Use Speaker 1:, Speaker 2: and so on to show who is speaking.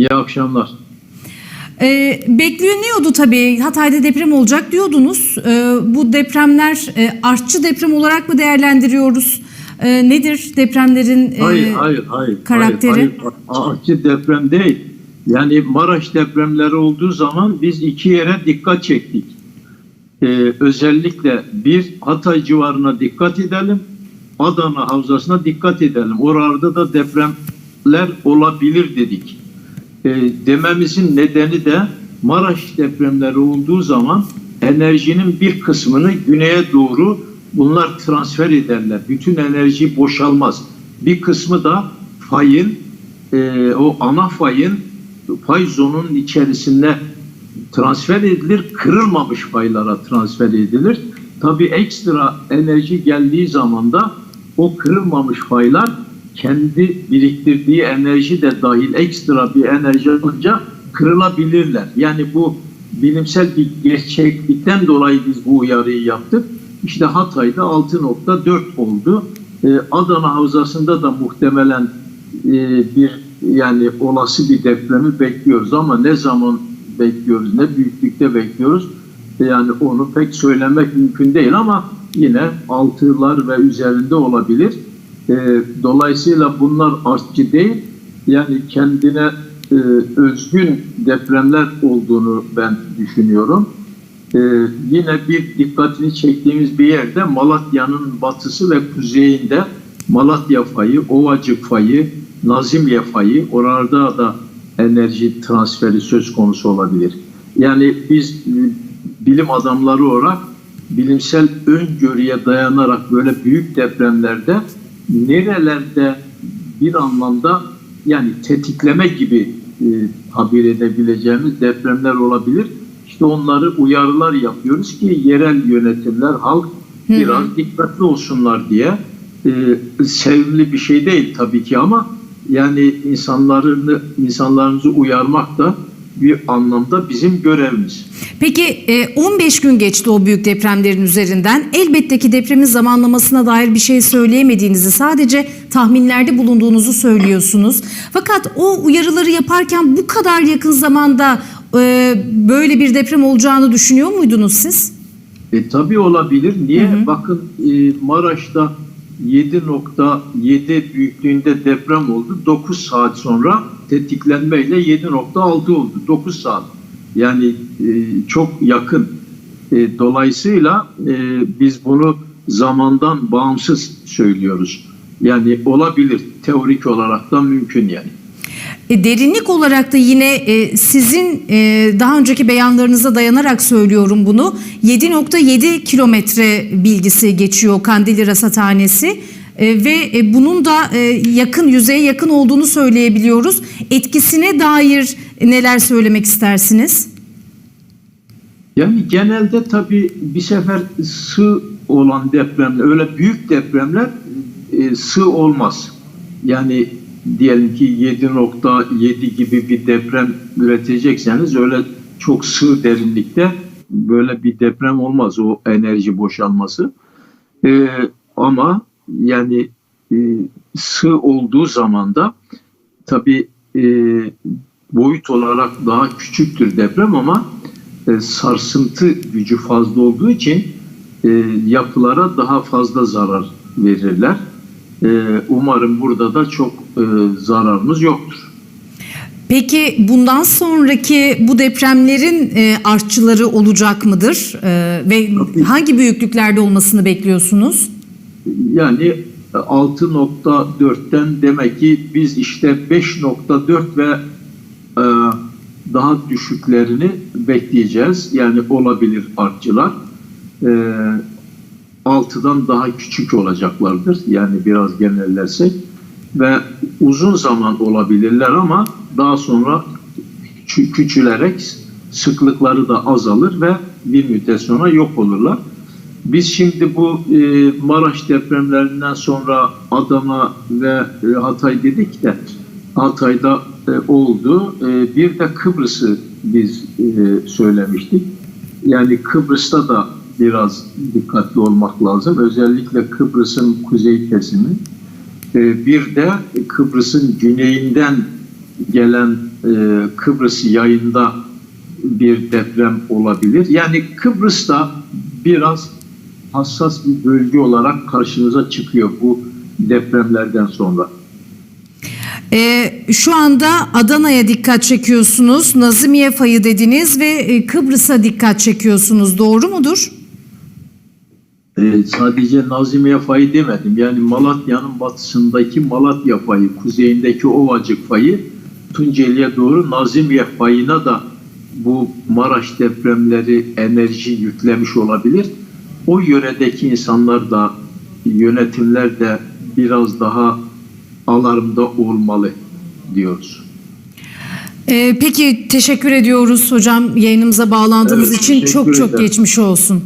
Speaker 1: İyi akşamlar.
Speaker 2: Ee, bekleniyordu tabii Hatay'da deprem olacak diyordunuz. Ee, bu depremler e, artçı deprem olarak mı değerlendiriyoruz? Ee, nedir depremlerin e,
Speaker 1: Hayır, hayır, hayır.
Speaker 2: karakteri?
Speaker 1: Hayır, hayır. Artçı deprem değil. Yani Maraş depremleri olduğu zaman biz iki yere dikkat çektik. Ee, özellikle bir Hatay civarına dikkat edelim. Adana Havzası'na dikkat edelim. Oralarda da depremler olabilir dedik. Ee, dememizin nedeni de Maraş depremleri olduğu zaman enerjinin bir kısmını güneye doğru bunlar transfer ederler. Bütün enerji boşalmaz. Bir kısmı da fayın e, o ana fayın fay zonunun içerisinde transfer edilir. Kırılmamış faylara transfer edilir. Tabii ekstra enerji geldiği zaman da o kırılmamış faylar kendi biriktirdiği enerji de dahil ekstra bir enerji alınca kırılabilirler. Yani bu bilimsel bir gerçeklikten dolayı biz bu uyarıyı yaptık. İşte Hatay'da 6.4 oldu. Ee, Adana Havzası'nda da muhtemelen e, bir yani olası bir depremi bekliyoruz ama ne zaman bekliyoruz, ne büyüklükte bekliyoruz yani onu pek söylemek mümkün değil ama yine altılar ve üzerinde olabilir. E, dolayısıyla bunlar artçı değil. Yani kendine e, özgün depremler olduğunu ben düşünüyorum. E, yine bir dikkatini çektiğimiz bir yerde Malatya'nın batısı ve kuzeyinde Malatya fayı, Ovacık fayı, Nazilliye fayı oralarda da enerji transferi söz konusu olabilir. Yani biz e, bilim adamları olarak bilimsel öngörüye dayanarak böyle büyük depremlerde nerelerde bir anlamda yani tetikleme gibi e, tabir edebileceğimiz depremler olabilir. İşte onları uyarılar yapıyoruz ki yerel yönetimler, halk biraz dikkatli olsunlar diye. E, sevimli bir şey değil tabii ki ama yani insanlarını insanlarımızı uyarmak da bir anlamda bizim görevimiz.
Speaker 2: Peki e, 15 gün geçti o büyük depremlerin üzerinden. Elbette ki depremin zamanlamasına dair bir şey söyleyemediğinizi sadece tahminlerde bulunduğunuzu söylüyorsunuz. Fakat o uyarıları yaparken bu kadar yakın zamanda e, böyle bir deprem olacağını düşünüyor muydunuz siz?
Speaker 1: E, tabii olabilir. Niye? Bakın e, Maraş'ta 7.7 büyüklüğünde deprem oldu. 9 saat sonra tetiklenmeyle 7.6 oldu. 9 saat. Yani e, çok yakın. E, dolayısıyla e, biz bunu zamandan bağımsız söylüyoruz. Yani olabilir. Teorik olarak da mümkün yani.
Speaker 2: E, derinlik olarak da yine e, sizin e, daha önceki beyanlarınıza dayanarak söylüyorum bunu. 7.7 kilometre bilgisi geçiyor Kandilli Rasathanesi. E, ve e, bunun da e, yakın yüzeye yakın olduğunu söyleyebiliyoruz. Etkisine dair neler söylemek istersiniz?
Speaker 1: Yani genelde tabii bir sefer sığ olan depremler, öyle büyük depremler sığ olmaz. Yani diyelim ki 7.7 gibi bir deprem üretecekseniz öyle çok sığ derinlikte böyle bir deprem olmaz o enerji boşalması. E, ama yani e, sığ olduğu zaman da tabii e, boyut olarak daha küçüktür deprem ama e, sarsıntı gücü fazla olduğu için e, yapılara daha fazla zarar verirler. E, umarım burada da çok e, zararımız yoktur.
Speaker 2: Peki bundan sonraki bu depremlerin e, artçıları olacak mıdır? E, ve hangi büyüklüklerde olmasını bekliyorsunuz?
Speaker 1: Yani 6.4'ten demek ki biz işte 5.4 ve e, daha düşüklerini bekleyeceğiz. Yani olabilir artçılar. E, 6'dan daha küçük olacaklardır. Yani biraz genellersek. Ve uzun zaman olabilirler ama daha sonra küçü- küçülerek sıklıkları da azalır ve bir müddet sonra yok olurlar. Biz şimdi bu e, Maraş depremlerinden sonra Adana ve e, Hatay dedik de Hatay'da e, oldu. E, bir de Kıbrıs'ı biz e, söylemiştik. Yani Kıbrıs'ta da biraz dikkatli olmak lazım. Özellikle Kıbrıs'ın kuzey kesimi. E, bir de Kıbrıs'ın güneyinden gelen e, Kıbrıs yayında bir deprem olabilir. Yani Kıbrıs'ta biraz hassas bir bölge olarak karşımıza çıkıyor bu depremlerden sonra.
Speaker 2: E, şu anda Adana'ya dikkat çekiyorsunuz, Nazimiye fayı dediniz ve e, Kıbrıs'a dikkat çekiyorsunuz. Doğru mudur?
Speaker 1: Ee, sadece Nazimiye fayı demedim. Yani Malatya'nın batısındaki Malatya fayı, kuzeyindeki Ovacık fayı, Tunceli'ye doğru Nazimiye fayına da bu Maraş depremleri enerji yüklemiş olabilir. O yöredeki insanlar da, yönetimler de biraz daha alarmda olmalı diyoruz.
Speaker 2: E, peki teşekkür ediyoruz hocam yayınımıza bağlandığınız
Speaker 1: Evet,
Speaker 2: için. Çok çok
Speaker 1: ederim.
Speaker 2: geçmiş olsun.